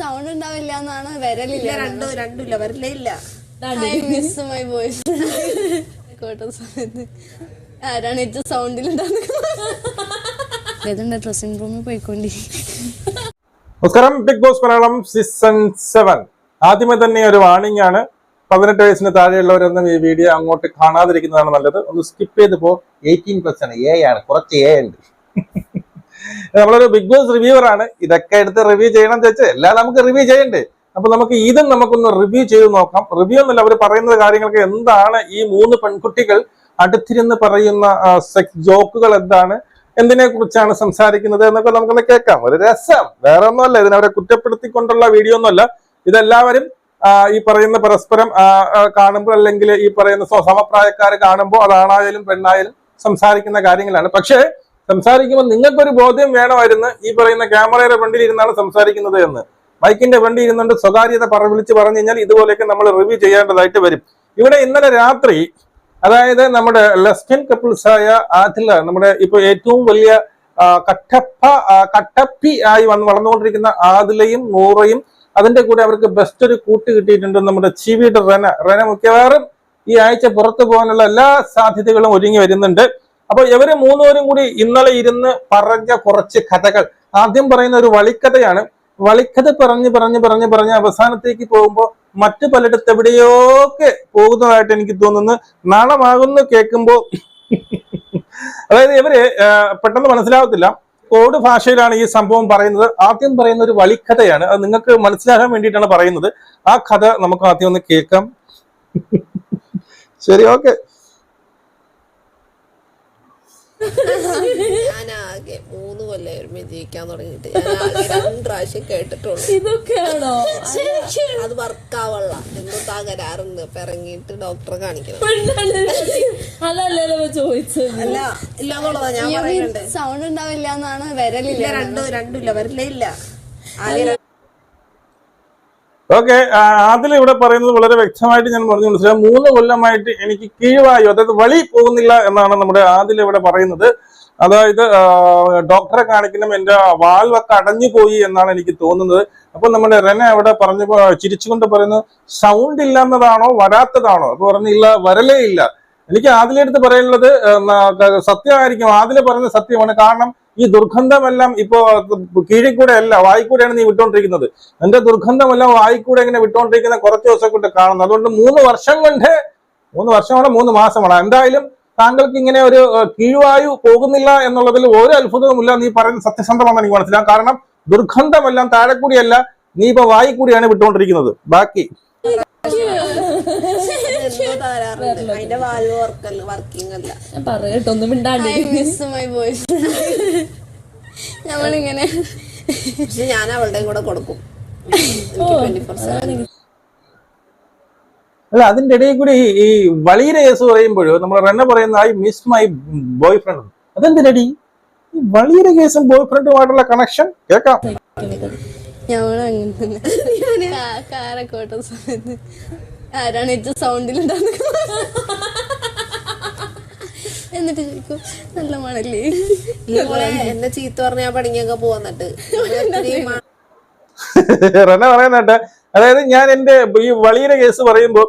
Sound ഉണ്ടാവില്ല എന്നാണ് വരലില്ല രണ്ടും രണ്ടുമില്ല വരലേ ഇല്ല. മിസ് മൈ വോയിസ് കോട്ട സമയത്ത്. ആരാണ് ഏറ്റവും സൗണ്ടിലുണ്ടാകുന്നത് ഡ്രസ്സിംഗ് റൂമിൽ പോയിക്കൊണ്ടി. നമസ്കാരം. Bigg Boss Malayalam season seven ആദ്യമേ തന്നെ ഒരു വാണിംഗ് ആണ്. പതിനെട്ട് വയസ്സിന് താഴെയുള്ളവരൊന്നും ഈ വീഡിയോ അങ്ങോട്ട് കാണാതിരിക്കുന്നതാണ് നല്ലത്. ഒന്ന് സ്കിപ്പ് ചെയ്ത് പോ. എയ്റ്റീൻ പ്ലസ് ആണ്. എ ആണ്. കുറച്ച് എ ഉണ്ട്. നമ്മളൊരു ബിഗ് ബോസ് റിവ്യൂവർ ആണ്. ഇതൊക്കെ എടുത്ത് റിവ്യൂ ചെയ്യണം ചേച്ചി. എല്ലാം നമുക്ക് റിവ്യൂ ചെയ്യണ്ടേ? അപ്പൊ നമുക്ക് ഇതും നമുക്കൊന്ന് റിവ്യൂ ചെയ്ത് നോക്കാം. റിവ്യൂ എന്നല്ല അവർ പറയുന്ന കാര്യങ്ങൾക്ക് എന്താണ് ഈ മൂന്ന് പെൺകുട്ടികൾ അടുത്തിരുന്ന് പറയുന്ന സെക്സ് ജോക്കുകൾ എന്താണ് എന്തിനെ കുറിച്ചാണ് സംസാരിക്കുന്നത് എന്നൊക്കെ നമുക്കൊന്ന് കേൾക്കാം. ഒരു രസം. വേറെ ഒന്നുമല്ല ഇതിനവരെ കുറ്റപ്പെടുത്തിക്കൊണ്ടുള്ള വീഡിയോ ഒന്നുമല്ല. ഇതെല്ലാവരും ഈ പറയുന്ന പരസ്പരം കാണുമ്പോൾ അല്ലെങ്കിൽ ഈ പറയുന്ന സമപ്രായക്കാർ കാണുമ്പോൾ അതാണായാലും പെണ്ണായാലും സംസാരിക്കുന്ന കാര്യങ്ങളാണ്. പക്ഷേ സംസാരിക്കുമ്പോൾ നിങ്ങൾക്കൊരു ബോധ്യം വേണമായിരുന്നു ഈ പറയുന്ന ക്യാമറയുടെ ഫ്രണ്ടിൽ ഇരുന്നാണ് സംസാരിക്കുന്നത് എന്ന്. ബൈക്കിന്റെ ഫ്രണ്ടിൽ ഇരുന്നുകൊണ്ട് സ്വകാര്യത പറ വിളിച്ച് പറഞ്ഞു കഴിഞ്ഞാൽ ഇതുപോലെയൊക്കെ നമ്മൾ റിവ്യൂ ചെയ്യേണ്ടതായിട്ട് വരും. ഇവിടെ ഇന്നലെ രാത്രി അതായത് നമ്മുടെ ലെസ്ബിയൻ കപ്പിൾസായ ആദില നമ്മുടെ ഇപ്പൊ ഏറ്റവും വലിയ കട്ടപ്പ കട്ടപ്പി ആയി വന്ന് വളർന്നുകൊണ്ടിരിക്കുന്ന ആദിലയും നൂറയും അതിന്റെ കൂടെ അവർക്ക് ബെസ്റ്റ് ഒരു കൂട്ട് കിട്ടിയിട്ടുണ്ട് നമ്മുടെ ചീവിയുടെ റെന. റെന മിക്കവാറും ഈ ആഴ്ച പുറത്തു പോകാനുള്ള എല്ലാ സാധ്യതകളും ഒരുങ്ങി വരുന്നുണ്ട്. അപ്പൊ ഇവർ മൂന്നുപേരും കൂടി ഇന്നലെ ഇരുന്ന് പറഞ്ഞ കുറച്ച് കഥകൾ. ആദ്യം പറയുന്ന ഒരു വളിക്കഥയാണ്. വളിക്കഥ പറഞ്ഞ് പറഞ്ഞ് പറഞ്ഞ് പറഞ്ഞ് അവസാനത്തേക്ക് പോകുമ്പോൾ മറ്റു പലയിടത്ത് എവിടെയൊക്കെ പോകുന്നതായിട്ട് എനിക്ക് തോന്നുന്നു. നാണമാകുന്നു കേൾക്കുമ്പോ. അതായത് ഇവർ പെട്ടെന്ന് മനസ്സിലാവത്തില്ല. കോഡ് ഭാഷയിലാണ് ഈ സംഭവം പറയുന്നത്. ആദ്യം പറയുന്ന ഒരു വളിക്കഥയാണ്. അത് നിങ്ങൾക്ക് മനസ്സിലാക്കാൻ വേണ്ടിയിട്ടാണ് പറയുന്നത്. ആ കഥ നമുക്ക് ആദ്യം ഒന്ന് കേൾക്കാം. ശരി ഓക്കെ. ഞാനാകെ മൂന്ന് കൊല്ലം ഒരുമിച്ച് ജീവിക്കാൻ തുടങ്ങിയിട്ട്. ഞാൻ ആകെ രണ്ട് പ്രാവശ്യം കേട്ടിട്ടുള്ളൂ ഇതൊക്കെയാണോ? അത് വർക്കാവള്ള. എന്തോ തകരാറുണ്ട്. ഇറങ്ങിയിട്ട് ഡോക്ടറെ കാണിക്കണം. അതല്ലല്ലോ ചോദിച്ചത്. അല്ല ഇല്ലാന്നുള്ളതാ ഞാൻ പറയുന്നുണ്ട് സൗണ്ട് ഉണ്ടാവില്ല എന്നാണ് വരലില്ല രണ്ടും രണ്ടുമില്ല വരലേ ഇല്ല. ആകെ രണ്ട് ഓക്കെ അതിൽ ഇവിടെ പറയുന്നത് വളരെ വ്യക്തമായിട്ട് ഞാൻ പറഞ്ഞു. മനസ്സിലായി? മൂന്ന് കൊല്ലമായിട്ട് എനിക്ക് കീഴ്വായു അതായത് വഴി പോകുന്നില്ല എന്നാണ് നമ്മുടെ ആദിൽ ഇവിടെ പറയുന്നത്. അതായത് ഡോക്ടറെ കാണിക്കണം എന്റെ വാൽവൊക്കെ അടഞ്ഞു പോയി എന്നാണ് എനിക്ക് തോന്നുന്നത്. അപ്പൊ നമ്മുടെ റെന അവിടെ പറഞ്ഞു ചിരിച്ചുകൊണ്ട് പറയുന്നു സൗണ്ട് ഇല്ലാന്നതാണോ? വരാത്തതാണോ? അപ്പൊ പറഞ്ഞില്ല വരലേ ഇല്ല. എനിക്ക് ആദിലെടുത്ത് പറയാനുള്ളത് സത്യമായിരിക്കും. ആദ്യ പറയുന്നത് സത്യമാണ്. കാരണം ഈ ദുർഗന്ധമെല്ലാം ഇപ്പോ കീഴിക്കൂടെ കൂടെ അല്ല വായിക്കൂടെയാണ് നീ വിട്ടോണ്ടിരിക്കുന്നത്. എന്റെ ദുർഗന്ധമെല്ലാം വായിക്കൂടെ ഇങ്ങനെ വിട്ടോണ്ടിരിക്കുന്ന കുറച്ച് ദിവസം കൊണ്ട് കാണുന്നു. അതുകൊണ്ട് മൂന്ന് വർഷം കൊണ്ട് മൂന്ന് വർഷമാണ് മൂന്ന് മാസമാണ്. എന്തായാലും താങ്കൾക്ക് ഇങ്ങനെ ഒരു കീഴ്വായു പോകുന്നില്ല എന്നുള്ളതിൽ ഒരു അത്ഭുതവുമില്ല നീ പറയുന്നത് സത്യസന്ധമാണെന്ന് എനിക്ക് മനസ്സിലാവും കാരണം ദുർഗന്ധമെല്ലാം താഴെ കൂടിയല്ല നീ ഇപ്പൊ വായി കൂടിയാണ് വിട്ടുകൊണ്ടിരിക്കുന്നത് ബാക്കി. അതിന്റെ വാൽവ് വർക്കല്ല വർക്കിംഗ് അല്ല. ഞാൻ പറയട്ടോ ഒന്നും മിണ്ടാണ്ട്. നമ്മളിങ്ങനെ പക്ഷെ ഞാൻ അവളുടെയും കൂടെ കൊടുക്കും. അല്ല അതിന്റെ ഇടയിൽ കൂടി ഈ- വളീരെ കേസ് പറയുമ്പോഴും നമ്മൾ റെന്ന പറയുന്ന I miss my boyfriend അതെന്തിനടി ഈ വളീരെ കേസും ബോയ് ഫ്രണ്ടുമായിട്ടുള്ള കണക്ഷൻ കേൾക്കാം. ഞാൻ അങ്ങനെ തന്നെ. കാരക്കോട്ട സമയത്ത്. ആരാണ് ഏറ്റവും സൗണ്ടിലുണ്ടാകുന്നത് എന്നിട്ട് ചോദിക്കും നല്ല മണല്ലേ? എന്റെ എന്നെ ചീത്ത പറഞ്ഞ ഞാൻ പണിക്കൊക്കെ പോന്നിട്ട്. റെന പറയുന്നുണ്ട് അതായത് ഞാൻ എന്റെ ഈ വളിയുടെ കേസ് പറയുമ്പോൾ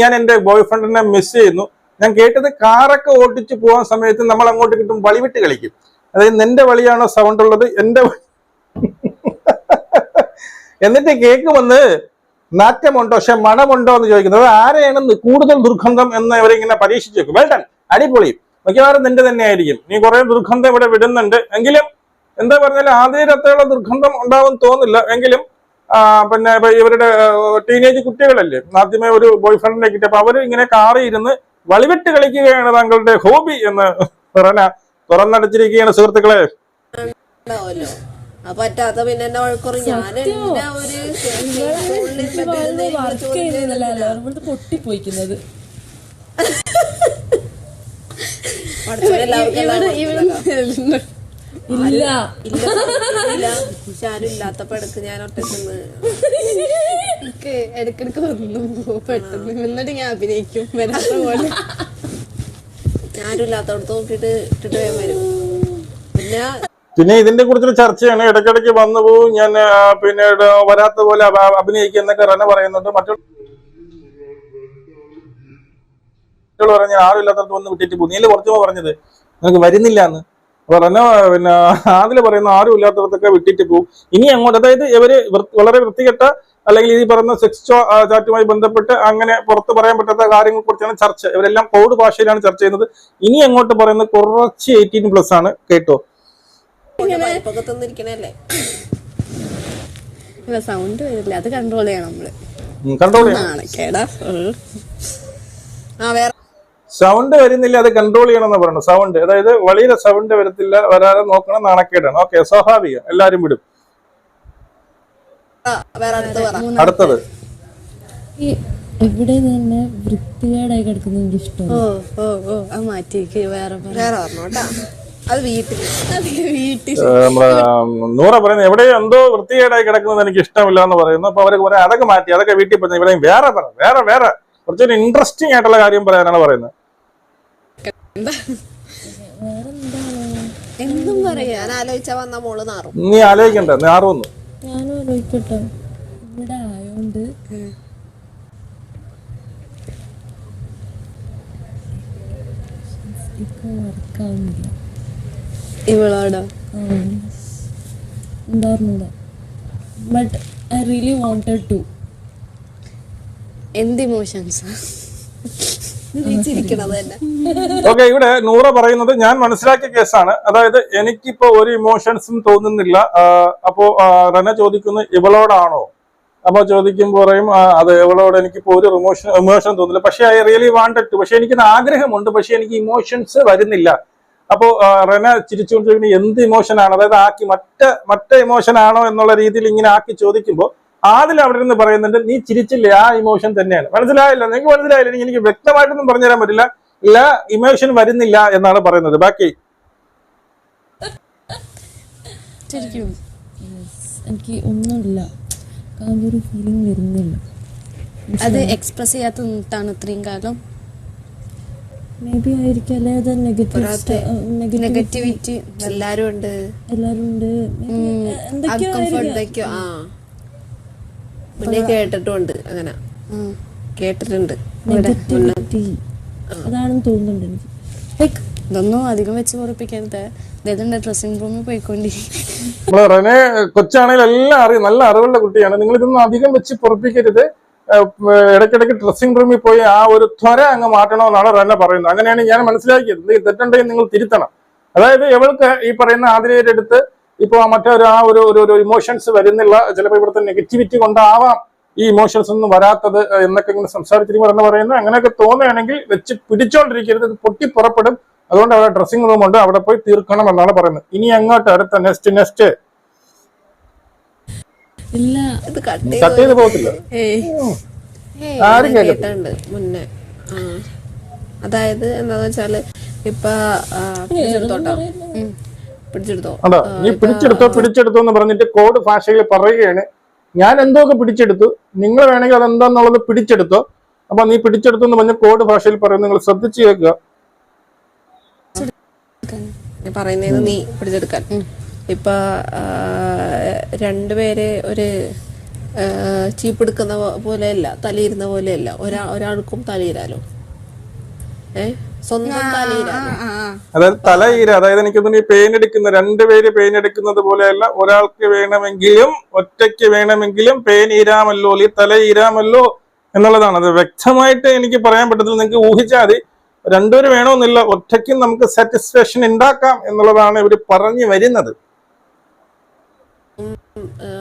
ഞാൻ എന്റെ ബോയ് ഫ്രണ്ടിനെ മിസ് ചെയ്യുന്നു. ഞാൻ കേട്ടത് കാറൊക്കെ ഓട്ടിച്ച് പോകാൻ സമയത്ത് നമ്മൾ അങ്ങോട്ട് കിട്ടും വളി വിട്ട് കളിക്കും. അതായത് നിന്റെ വളിയാണോ സൗണ്ട് ഉള്ളത്? എന്റെ എന്നിട്ട് എന്നിട്ട് കേൾക്കുമെന്ന് നാറ്റമുണ്ടോ പക്ഷെ മണമുണ്ടോ എന്ന് ചോദിക്കുന്നത് ആരെയാണ് കൂടുതൽ ദുർഗന്ധം എന്ന് ഇവരിങ്ങനെ പരീക്ഷിച്ചു വെക്കും ഡൺ അടിപൊളി. മിക്കവാറും നിന്റെ തന്നെ ആയിരിക്കും നീ കുറെ ദുർഗന്ധം ഇവിടെ വിടുന്നുണ്ട്. എങ്കിലും എന്താ പറഞ്ഞാൽ ആദ്യം ദുർഗന്ധം ഉണ്ടാവും തോന്നില്ല. എങ്കിലും പിന്നെ ഇവരുടെ ടീനേജ് കുട്ടികളല്ലേ? ആദ്യമേ ഒരു ബോയ് ഫ്രണ്ടിനെ കിട്ടിയ അപ്പൊ അവർ ഇങ്ങനെ കാറി ഇരുന്ന് വളിവിട്ട് കളിക്കുകയാണ് താങ്കളുടെ ഹോബി എന്ന് പറഞ്ഞ തുറന്നടച്ചിരിക്കുകയാണ് സുഹൃത്തുക്കളെ. പറ്റാത്ത പിന്നെ എന്നെ വഴക്കുറി ഞാൻ ഒരു പൊട്ടിപ്പോയിക്കുന്നത്. ഇല്ല. ഇല്ല. ഇല്ലാത്തപ്പോ ഞാൻ ഒറ്റയ്ക്ക് എനിക്ക് ഇടക്കിടക്ക് വന്നു പെട്ടെന്ന് എന്നിട്ട് ഞാൻ അഭിനയിക്കും. വരാത്ത പോലെ. ഞാനും ഇല്ലാത്തടത്ത് നോക്കിട്ട് ഇട്ടിട്ട് വരും. പിന്നെ പിന്നെ ഇതിന്റെ കുറിച്ചൊരു ചർച്ചയാണ്. ഇടയ്ക്കിടയ്ക്ക് വന്നു പോകും ഞാൻ പിന്നെ വരാത്ത പോലെ അഭ- അഭിനയിക്കുക എന്നൊക്കെ റന പറയുന്നുണ്ട്. മറ്റുള്ള പറഞ്ഞ ആരും ഇല്ലാത്തടത്ത് വന്ന് വിട്ടിട്ട് പോകും. നീൽ കുറച്ച് പറഞ്ഞത്? നിനക്ക് വരുന്നില്ല എന്ന് അപ്പൊ റന പിന്നെ ആദ്യം പറയുന്ന ആരും ഇല്ലാത്തടത്തൊക്കെ വിട്ടിട്ട് പോകും. ഇനി അങ്ങോട്ട് അതായത് ഇവർ വളരെ വൃത്തികെട്ട അല്ലെങ്കിൽ ഈ പറയുന്ന സെക്സ് ചാറ്റുമായി ബന്ധപ്പെട്ട് അങ്ങനെ പുറത്ത് പറയാൻ പറ്റാത്ത കാര്യങ്ങളെ കുറിച്ചാണ് ചർച്ച. ഇവരെല്ലാം കോഡ് ഭാഷയിലാണ് ചർച്ച ചെയ്യുന്നത്. ഇനി അങ്ങോട്ട് പറയുന്നത് കുറച്ച് എയ്റ്റീൻ പ്ലസ് ആണ്. കേട്ടോ? തിന്നിരിക്കണല്ലേ? സൗണ്ട് വരില്ല. അത് കൺട്രോൾ ചെയ്യണം നമ്മൾ. കൺട്രോൾ ചെയ്യണം. സൗണ്ട് വരുന്നില്ല അത് കൺട്രോൾ ചെയ്യണം എന്ന് പറഞ്ഞു സൗണ്ട് അതായത് വളരെ സൗണ്ട് വരത്തില്ല വരാതെ നോക്കണം നാണക്കേടാണ്. ഓക്കെ സ്വാഭാവികം. എല്ലാരും വിടും. ആ, വേറെ അടുത്ത് അടുത്തത്. ഇവിടെ തന്നെ വൃത്തികേടായി കിടക്കുന്ന എനിക്ക് ഇഷ്ടം ഓ ഓ ഓ അത് മാറ്റി വേറെ വേറെ പറഞ്ഞോട്ടാ. അത് വീട്ടിൽ. അത് വീട്ടിൽ. ഏഹ് നമ്മളെ നൂറ പറയുന്നത് എവിടെയോ എന്തോ വൃത്തികേടായി കിടക്കുന്നത് എനിക്ക് ഇഷ്ടമില്ല എന്ന് പറയുന്നു. അപ്പൊ അവർക്ക് പറയാം അതൊക്കെ മാറ്റി അതൊക്കെ വീട്ടിൽ പറഞ്ഞു ഇവിടെയും വേറെ പറ വേറെ വേറെ. കുറച്ചൊരു ഇൻട്രസ്റ്റിംഗ് ആയിട്ടുള്ള കാര്യം പറയാനാണ് പറയുന്നത്. എന്തും? പറയാ. ഞാൻ ആലോചിച്ചാ വന്ന മോൾ നാറും. നീ ആലോചിക്കണ്ട നാറുന്നു. ഞാനും ആലോചിക്കട്ടെ. ഇവിടെ ആയോണ്ട്. ഇപ്പൊ വർക്കാവുന്നില്ല ഇവളോടോ. എന്താ പറഞ്ഞൂടാ but I really wanted to എന്ത് ഇമോഷൻസാ ഓക്കെ ഇവിടെ നൂറ പറയുന്നത് ഞാൻ മനസ്സിലാക്കിയ കേസാണ്. അതായത് എനിക്കിപ്പോ ഒരു ഇമോഷൻസും തോന്നുന്നില്ല. അപ്പോ റന ചോദിക്കുന്നു ഇവളോടാണോ? അപ്പൊ ചോദിക്കുമ്പോൾ പറയും അത് ഇവളോട് എനിക്കിപ്പോ ഒരു ഇമോഷൻ ഇമോഷൻ തോന്നുന്നില്ല. പക്ഷെ ഐ റിയലി വാണ്ടഡ് ടു പക്ഷെ എനിക്ക് ആഗ്രഹമുണ്ട്. പക്ഷെ എനിക്ക് ഇമോഷൻസ് വരുന്നില്ല. അപ്പോ റന ചിരിച്ചുകൊണ്ട് ചോദിക്കുന്നത് എന്ത് ഇമോഷൻ ആണ്? അതായത് ആക്കി മറ്റ മറ്റ ഇമോഷൻ ആണോ എന്നുള്ള രീതിയിൽ ഇങ്ങനെ ആക്കി ചോദിക്കുമ്പോൾ ആദ്യം അവിടെ നിന്ന് പറയുന്നുണ്ട് നീ ചിരിച്ചില്ലേ? ആ ഇമോഷൻ തന്നെയാണ്. മനസ്സിലായില്ല? നിങ്ങൾക്ക് മനസ്സിലായില്ല? എനിക്ക് എനിക്ക് വ്യക്തമായിട്ടൊന്നും പറഞ്ഞു തരാൻ പറ്റില്ല. ഇല്ല ഇമോഷൻ വരുന്നില്ല എന്നാണ് പറയുന്നത്. ബാക്കി. ശരിക്കും എനിക്ക് ഒന്നുമില്ല. കാരണം ഒരു ഫീലിംഗ് വരുന്നില്ല. അത് എക്സ്പ്രസ് ചെയ്യാത്ത ഇത്രയും കാലം. മേ ബി ആയിരിക്കും. അല്ലെ? അത് നെഗറ്റീവ് നെഗറ്റീവ് നെഗറ്റിവിറ്റി എല്ലാരും ഉണ്ട്. എല്ലാരും ഉണ്ട്. എന്തൊക്കെയോ മുന്നേ കേട്ടിട്ടുണ്ട് അങ്ങനെ. കേട്ടിട്ടുണ്ട്. നെഗറ്റിവിറ്റി അതാണെന്ന് തോന്നുന്നുണ്ട് എനിക്ക്. ലൈക്ക് ഇതൊന്നും അധികം വെച്ച് പൊറപ്പിക്കരുത് ഇതെന്റെ ഡ്രസ്സിംഗ് റൂമിൽ പോയിക്കൊണ്ടിരിക്കും കൊച്ചാണെങ്കിൽ എല്ലാം അറിയും. നല്ല അറിവുള്ള കുട്ടിയാണ്. നിങ്ങൾ ഇതൊന്നും അധികം വെച്ച് പൊറപ്പിക്കരുത്. ഇടയ്ക്കിടയ്ക്ക് ഡ്രസ്സിംഗ് റൂമിൽ പോയി ആ ഒരു ത്വര അങ്ങ് മാറ്റണമെന്നാണ് റന പറയുന്നത്. അങ്ങനെയാണ് ഞാൻ മനസ്സിലാക്കിയത്. ഈ തെറ്റുണ്ടെങ്കിൽ നിങ്ങൾ തിരുത്തണം. അതായത് എവൾക്ക് ഈ പറയുന്ന ആതിരയുടെ അടുത്ത് ഇപ്പൊ ആ മറ്റൊരു ആ ഒരു ഒരു ഇമോഷൻസ് വരുന്നില്ല. ചിലപ്പോൾ ഇവിടുത്തെ നെഗറ്റിവിറ്റി കൊണ്ടാവാം ഈ ഇമോഷൻസ് ഒന്നും വരാത്തത് എന്നൊക്കെ ഇങ്ങനെ സംസാരിച്ചിരിക്കുമ്പോൾ എന്ന് പറയുന്നത്. അങ്ങനെയൊക്കെ തോന്നുകയാണെങ്കിൽ വെച്ച് പിടിച്ചോണ്ടിരിക്കരുത്. ഇത് പൊട്ടി പുറപ്പെടും. അതുകൊണ്ട് അവിടെ ഡ്രസ്സിംഗ് റൂം ഉണ്ട്. അവിടെ പോയി തീർക്കണം എന്നാണ് പറയുന്നത്. ഇനി അങ്ങോട്ട് അടുത്ത നെക്സ്റ്റ് നെക്സ്റ്റ് ഇല്ല. ഇത് കട്ട് ചെയ്ത് പോകത്തില്ല. ആരും. കേട്ടിട്ടുണ്ട് മുന്നേ. അതായത് എന്താന്ന് വെച്ചാൽ ഇപ്പൊ പിടിച്ചെടുത്തോട്ടോ. പിടിച്ചെടുത്തോ. നീ പിടിച്ചെടുത്തോ പിടിച്ചെടുത്തോ എന്ന് പറഞ്ഞിട്ട് കോഡ് ഭാഷയിൽ പറയുകയാണ്. ഞാൻ എന്തൊക്കെ പിടിച്ചെടുത്തു? നിങ്ങൾ വേണമെങ്കിൽ അതെന്താന്നുള്ളത് പിടിച്ചെടുത്തോ. അപ്പൊ നീ പിടിച്ചെടുത്തു എന്ന് പറഞ്ഞ കോഡ് ഭാഷയിൽ പറയും നിങ്ങൾ ശ്രദ്ധിച്ചു കേൾക്കുക. ഞാൻ പറയുന്നത് നീ പിടിച്ചെടുക്കാൻ. ഇപ്പൊ രണ്ടുപേര് ഒരു ചീപ്പെടുക്കുന്ന പോലെയല്ല തലയിരുന്ന പോലെയല്ല. ഒരാ ഒരാൾക്കും തലയിരാലോ? ഏ? സ്വന്തം തലയിരാലോ? അതായത് തലയിര അതായത് എനിക്ക് തോന്നുന്നു ഈ പെയിൻ എടുക്കുന്ന രണ്ടുപേര് പെയിൻ എടുക്കുന്നത് പോലെയല്ല ഒരാൾക്ക് വേണമെങ്കിലും ഒറ്റയ്ക്ക് വേണമെങ്കിലും പെയിൻ ഈരാമല്ലോ തല ഈരാമല്ലോ എന്നുള്ളതാണ്. അത് വ്യക്തമായിട്ട് എനിക്ക് പറയാൻ പറ്റത്തില്ല. നിങ്ങൾക്ക് ഊഹിച്ചാൽ മതി. രണ്ടുപേര് വേണമെന്നില്ല ഒറ്റയ്ക്കും നമുക്ക് സാറ്റിസ്ഫാക്ഷൻ ഉണ്ടാക്കാം എന്നുള്ളതാണ് ഇവർ പറഞ്ഞു വരുന്നത്.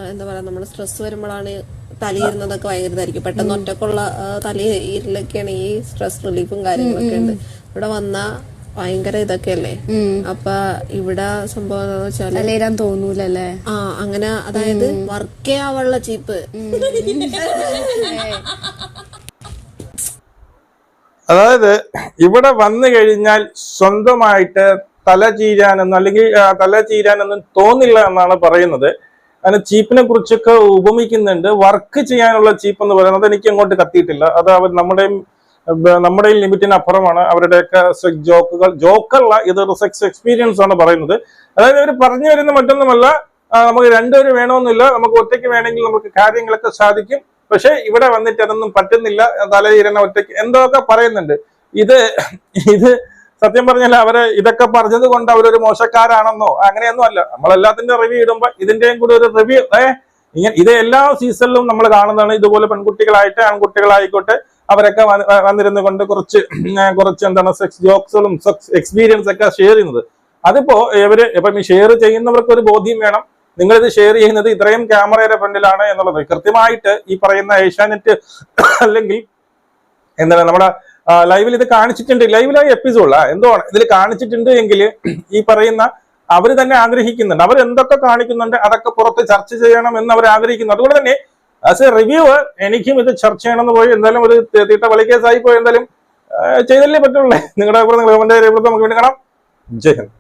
എന്താ പറയാ നമ്മൾ സ്ട്രെസ് വരുമ്പോഴാണ് തലയിരുന്നതൊക്കെ ഭയങ്കര ഇതായിരിക്കും പെട്ടെന്ന് ഒറ്റക്കുള്ള ആ, തലയിരിലൊക്കെയാണ് ഈ സ്ട്രെസ് റിലീഫും കാര്യങ്ങളൊക്കെ ഉണ്ട്. ഇവിടെ വന്ന ഭയങ്കര ഇതൊക്കെയല്ലേ? അപ്പൊ ഇവിടെ സംഭവം വെച്ചാൽ തലയിരാൻ തോന്നൂലല്ലേ? ആ അങ്ങനെ അതായത് വർക്കേ ആവുള്ള ചീപ്പ്. അതായത് ഇവിടെ വന്നു കഴിഞ്ഞാൽ സ്വന്തമായിട്ട് തല ചീരാനൊന്നും അല്ലെങ്കിൽ തല ചീരാനൊന്നും തോന്നില്ല എന്നാണ് പറയുന്നത്. അതിന് ചീപ്പിനെ കുറിച്ചൊക്കെ ഉപമിക്കുന്നുണ്ട്. വർക്ക് ചെയ്യാനുള്ള ചീപ്പ് എന്ന് പറയുന്നത് എനിക്ക് അങ്ങോട്ട് കത്തിയിട്ടില്ല. അത് അവർ നമ്മുടെയും നമ്മുടെ ലിമിറ്റിന് അപ്പുറമാണ്. അവരുടെയൊക്കെ ജോക്കുകൾ ജോക്കല്ല ഇത് സെക്സ് എക്സ്പീരിയൻസ് ആണ് പറയുന്നത്. അതായത് ഇവർ പറഞ്ഞു വരുന്ന മറ്റൊന്നുമല്ല നമുക്ക് രണ്ടുപേരും വേണമെന്നില്ല നമുക്ക് ഒറ്റയ്ക്ക് വേണമെങ്കിൽ നമുക്ക് കാര്യങ്ങളൊക്കെ സാധിക്കും. പക്ഷെ ഇവിടെ വന്നിട്ട് അതൊന്നും പറ്റുന്നില്ല തലയിരനെ ഒറ്റയ്ക്ക് എന്തൊക്കെ പറയുന്നുണ്ട്. ഇത് ഇത് സത്യം പറഞ്ഞാൽ അവരെ ഇതൊക്കെ പറഞ്ഞത് കൊണ്ട് അവരൊരു മോശക്കാരാണെന്നോ അങ്ങനെയൊന്നും അല്ല. നമ്മളെല്ലാത്തിന്റെ റിവ്യൂ ഇടുമ്പോ ഇതിന്റെയും കൂടെ ഒരു റിവ്യൂ ഏ ഇങ്ങനെ ഇത് എല്ലാ സീസണിലും നമ്മൾ കാണുന്നതാണ് ഇതുപോലെ പെൺകുട്ടികളായിട്ട് ആൺകുട്ടികളായിക്കോട്ടെ അവരൊക്കെ വന്ന് വന്നിരുന്നു കൊണ്ട് കുറച്ച് കുറച്ച് എന്താണ് സെക്സ് ജോക്സുകളും സെക്സ് എക്സ്പീരിയൻസ് ഒക്കെ ഷെയർ ചെയ്യുന്നത്. അതിപ്പോ ഇവർ ഇപ്പം ഈ ഷെയർ ചെയ്യുന്നവർക്ക് ഒരു ബോധ്യം വേണം. നിങ്ങൾ ഇത് ഷെയർ ചെയ്യുന്നത് ഇത്രയും ക്യാമറയുടെ ഫ്രണ്ടിലാണ് എന്നുള്ളത്. കൃത്യമായിട്ട് ഈ പറയുന്ന ഏഷ്യാനെറ്റ് അല്ലെങ്കിൽ എന്താണ് നമ്മുടെ ലൈവിൽ ഇത് കാണിച്ചിട്ടുണ്ട്. ലൈവിലായി എപ്പിസോഡ് എന്തോ ഇതിൽ കാണിച്ചിട്ടുണ്ട് എങ്കിൽ ഈ പറയുന്ന അവർ തന്നെ ആഗ്രഹിക്കുന്നുണ്ട്. അവർ എന്തൊക്കെ കാണിക്കുന്നുണ്ട് അതൊക്കെ പുറത്ത് ചർച്ച ചെയ്യണം എന്ന് അവർ ആഗ്രഹിക്കുന്നു. അതുകൊണ്ട് തന്നെ ആസ് എ റിവ്യൂ എനിക്കും ഇത് ചർച്ച ചെയ്യണമെന്ന് പോയി. എന്തായാലും ഒരു തീട്ട വലിക്കേസായി പോയി എന്തായാലും ചെയ്തല്ലേ പറ്റുള്ളൂ. നിങ്ങളുടെ അഭിപ്രായം നിങ്ങളുടെ കമന്റ് നമുക്ക് വേണ്ടി കാണാം. ജയ് ഹിന്ദ്.